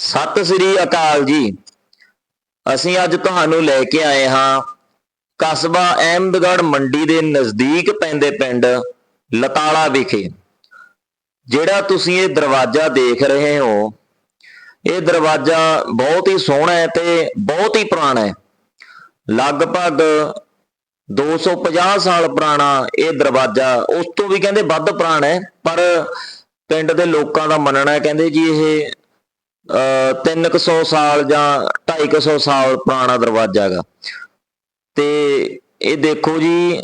ਸਤਿ ਸ੍ਰੀ ਅਕਾਲ ਜੀ। ਅਸੀਂ ਅੱਜ ਤੁਹਾਨੂੰ ਲੈ ਕੇ ਆਏ ਹਾਂ ਕਸਬਾ ਅਹਿਮਦਗੜ੍ਹ ਮੰਡੀ ਦੇ ਨਜ਼ਦੀਕ ਪੈਂਦੇ ਪਿੰਡ ਲਤਾਲਾ ਵਿਖੇ, ਜਿਹੜਾ ਤੁਸੀਂ ਇਹ ਦਰਵਾਜ਼ਾ ਦੇਖ ਰਹੇ ਹੋ। ਇਹ ਦਰਵਾਜ਼ਾ ਬਹੁਤ ਹੀ ਸੋਹਣਾ ਹੈ ਤੇ ਬਹੁਤ ਹੀ ਪੁਰਾਣਾ ਹੈ। ਲਗਭਗ 250 ਸਾਲ ਪੁਰਾਣਾ ਇਹ ਦਰਵਾਜ਼ਾ, ਉਸ ਤੋਂ ਵੀ ਕਹਿੰਦੇ ਵੱਧ ਪੁਰਾਣਾ ਹੈ, ਪਰ ਪਿੰਡ ਦੇ ਲੋਕਾਂ ਦਾ ਮੰਨਣਾ ਹੈ, ਕਹਿੰਦੇ ਜੀ ਇਹ 300 ਸਾਲ ਜਾਂ 250 ਸਾਲ ਪੁਰਾਣਾ ਦਰਵਾਜ਼ਾ ਹੈਗਾ। ਤੇ ਇਹ ਦੇਖੋ ਜੀ,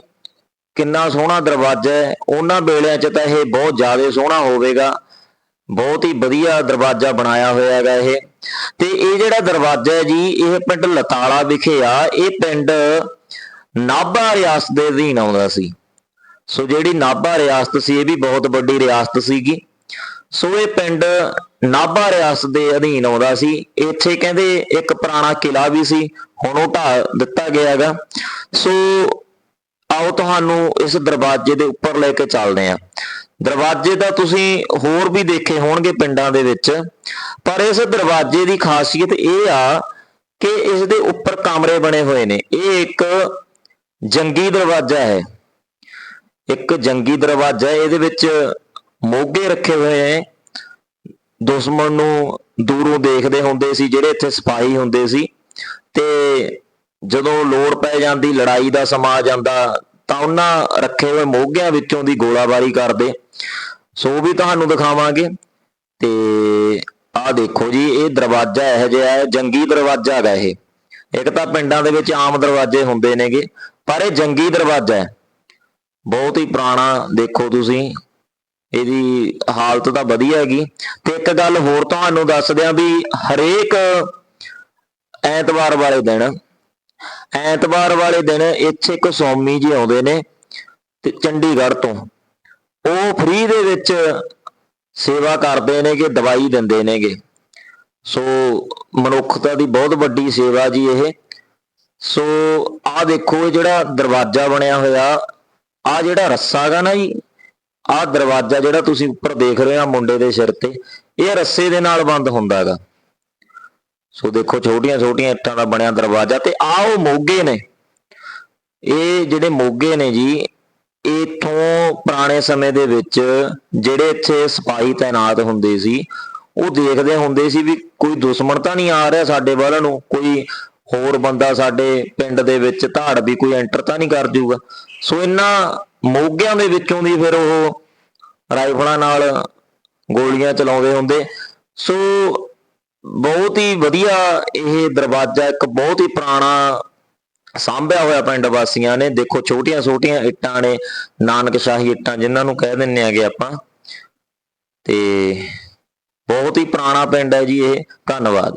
ਕਿੰਨਾ ਸੋਹਣਾ ਦਰਵਾਜ਼ਾ ਹੈ। ਉਹਨਾਂ ਵੇਲਿਆਂ 'ਚ ਤਾਂ ਇਹ ਬਹੁਤ ਜ਼ਿਆਦਾ ਸੋਹਣਾ ਹੋਵੇਗਾ। ਬਹੁਤ ਹੀ ਵਧੀਆ ਦਰਵਾਜ਼ਾ ਬਣਾਇਆ ਹੋਇਆ ਹੈਗਾ ਇਹ। ਤੇ ਇਹ ਜਿਹੜਾ ਦਰਵਾਜ਼ਾ ਹੈ ਜੀ, ਇਹ ਪਿੰਡ ਲਤਾਲਾ ਵਿਖੇ ਆ। ਇਹ ਪਿੰਡ ਨਾਭਾ ਰਿਆਸਤ ਦੇ ਅਧੀਨ ਆਉਂਦਾ ਸੀ। ਸੋ ਜਿਹੜੀ ਨਾਭਾ ਰਿਆਸਤ ਸੀ, ਇਹ ਵੀ ਬਹੁਤ ਵੱਡੀ ਰਿਆਸਤ ਸੀਗੀ। ਸੋ ਇਹ ਪਿੰਡ ਨਾਭਾ ਰਿਆਸਤ ਦੇ ਅਧੀਨ ਆਉਂਦਾ ਸੀ। ਇੱਥੇ ਕਹਿੰਦੇ ਇੱਕ ਪੁਰਾਣਾ ਕਿਲਾ ਵੀ ਸੀ, ਹੁਣ ਉਹ ਢਾਹ ਦਿੱਤਾ ਗਿਆ ਹੈਗਾ। ਸੋ ਆਓ ਤੁਹਾਨੂੰ ਇਸ ਦਰਵਾਜ਼ੇ ਦੇ ਉੱਪਰ ਲੈ ਕੇ ਚੱਲਦੇ ਹਾਂ। ਦਰਵਾਜ਼ੇ ਦਾ ਤੁਸੀਂ ਹੋਰ ਵੀ ਦੇਖੇ ਹੋਣਗੇ ਪਿੰਡਾਂ ਦੇ ਵਿੱਚ, ਪਰ ਇਸ ਦਰਵਾਜ਼ੇ ਦੀ ਖਾਸੀਅਤ ਇਹ ਆ ਕਿ ਇਸ ਦੇ ਉੱਪਰ ਕਮਰੇ ਬਣੇ ਹੋਏ ਨੇ। ਇਹ ਇੱਕ ਜੰਗੀ ਦਰਵਾਜ਼ਾ ਹੈ। ਇੱਕ ਜੰਗੀ ਦਰਵਾਜ਼ਾ ਹੈ। ਇਹਦੇ ਵਿੱਚ ਮੋਗੇ ਰੱਖੇ ਹੋਏ ਨੇ ਦੁਸ਼ਮਣ ਨੂੰ ਦੂਰੋਂ ਦੇਖਦੇ ਹੁੰਦੇ ਸੀ, ਜਿਹੜੇ ਇੱਥੇ ਸਿਪਾਹੀ ਹੁੰਦੇ ਸੀ। ਤੇ ਜਦੋਂ ਲੋੜ ਪੈ ਜਾਂਦੀ, ਲੜਾਈ ਦਾ ਸਮਾਂ ਆ ਜਾਂਦਾ, ਤਾਂ ਉਹਨਾਂ ਰੱਖੇ ਹੋਏ ਮੋਗਿਆਂ ਵਿੱਚੋਂ ਦੀ ਗੋਲਾਬਾਰੀ ਕਰਦੇ। ਸੋ ਵੀ ਤੁਹਾਨੂੰ ਦਿਖਾਵਾਂਗੇ। ਤੇ ਆਹ ਦੇਖੋ ਜੀ, ਇਹ ਦਰਵਾਜ਼ਾ ਇਹੋ ਜਿਹਾ ਹੈ, ਜੰਗੀ ਦਰਵਾਜ਼ਾ ਹੈਗਾ ਇਹ। ਇੱਕ ਤਾਂ ਪਿੰਡਾਂ ਦੇ ਵਿੱਚ ਆਮ ਦਰਵਾਜ਼ੇ ਹੁੰਦੇ ਨੇਗੇ, ਪਰ ਇਹ ਜੰਗੀ ਦਰਵਾਜ਼ਾ ਹੈ। ਬਹੁਤ ਹੀ ਪੁਰਾਣਾ ਦੇਖੋ ਤੁਸੀਂ। ਇਹਦੀ ਹਾਲਤ ਤਾਂ ਵਧੀਆ ਹੈਗੀ। ਤੇ ਇੱਕ ਗੱਲ ਹੋਰ ਤੁਹਾਨੂੰ ਦੱਸ ਦਿਆਂ ਵੀ ਹਰੇਕ ਐਤਵਾਰ ਵਾਲੇ ਦਿਨ, ਐਤਵਾਰ ਵਾਲੇ ਦਿਨ ਇੱਥੇ ਇੱਕ ਸਵਾਮੀ ਜੀ ਆਉਂਦੇ ਨੇ ਤੇ ਚੰਡੀਗੜ੍ਹ ਤੋਂ। ਉਹ ਫ੍ਰੀ ਦੇ ਵਿੱਚ ਸੇਵਾ ਕਰਦੇ ਨੇਗੇ, ਦਵਾਈ ਦਿੰਦੇ ਨੇਗੇ। ਸੋ ਮਨੁੱਖਤਾ ਦੀ ਬਹੁਤ ਵੱਡੀ ਸੇਵਾ ਜੀ ਇਹ। ਸੋ ਆਹ ਦੇਖੋ ਇਹ ਜਿਹੜਾ ਦਰਵਾਜ਼ਾ ਬਣਿਆ ਹੋਇਆ ਆ ਜਿਹੜਾ ਰੱਸਾ ਹੈਗਾ ਨਾ ਜੀ ਆਹ ਦਰਵਾਜ਼ਾ ਜਿਹੜਾ ਤੁਸੀਂ ਉੱਪਰ ਦੇਖ ਰਹੇ ਹੋ ਮੁੰਡੇ ਦੇ ਸਿਰ ਤੇ, ਇਹ ਰੱਸੇ ਦੇ ਨਾਲ ਬੰਦ ਹੁੰਦਾ ਹੈਗਾ। ਸੋ ਦੇਖੋ, ਛੋਟੀਆਂ ਛੋਟੀਆਂ ਇੱਟਾਂ ਦਾ ਬਣਿਆ ਦਰਵਾਜ਼ਾ ਤੇ ਆ ਉਹ ਮੋਗੇ ਨੇ। ਇਹ ਜਿਹੜੇ ਮੋਗੇ ਨੇ ਜੀ, ਇਥੋਂ ਪੁਰਾਣੇ ਸਮੇਂ ਦੇ ਵਿੱਚ ਜਿਹੜੇ ਇੱਥੇ ਸਿਪਾਹੀ ਤਾਇਨਾਤ ਹੁੰਦੇ ਸੀ, ਉਹ ਦੇਖਦੇ ਹੁੰਦੇ ਸੀ ਵੀ ਕੋਈ ਦੁਸ਼ਮਣ ਤਾਂ ਨਹੀਂ ਆ ਰਿਹਾ ਸਾਡੇ ਵੱਲ ਨੂੰ, ਕੋਈ ਹੋਰ ਬੰਦਾ ਸਾਡੇ ਪਿੰਡ ਦੇ ਵਿੱਚ ਧਾੜ ਵੀ ਕੋਈ ਐਂਟਰ ਤਾਂ ਨਹੀਂ ਕਰ ਜਾਊਗਾ ਸੋ ਇਹਨਾਂ ਮੋਗਿਆਂ ਦੇ ਵਿੱਚੋਂ ਦੀ ਫਿਰ ਉਹ ਰਾਈਫਲਾਂ ਨਾਲ ਗੋਲੀਆਂ ਚਲਾਉਂਦੇ ਹੁੰਦੇ। ਸੋ ਬਹੁਤ ਹੀ ਵਧੀਆ ਇਹ ਦਰਵਾਜ਼ਾ, ਇੱਕ ਬਹੁਤ ਹੀ ਪੁਰਾਣਾ ਸਾਂਭਿਆ ਹੋਇਆ ਪਿੰਡ ਵਾਸੀਆਂ ਨੇ। ਦੇਖੋ ਛੋਟੀਆਂ ਛੋਟੀਆਂ ਇੱਟਾਂ ਨੇ, ਨਾਨਕਸ਼ਾਹੀ ਇੱਟਾਂ ਜਿਨ੍ਹਾਂ ਨੂੰ ਕਹਿ ਦਿੰਨੇ ਆਗੇ ਆਪਾਂ। ਤੇ ਬਹੁਤ ਹੀ ਪੁਰਾਣਾ ਪਿੰਡ ਹੈ ਜੀ ਇਹ। ਧੰਨਵਾਦ।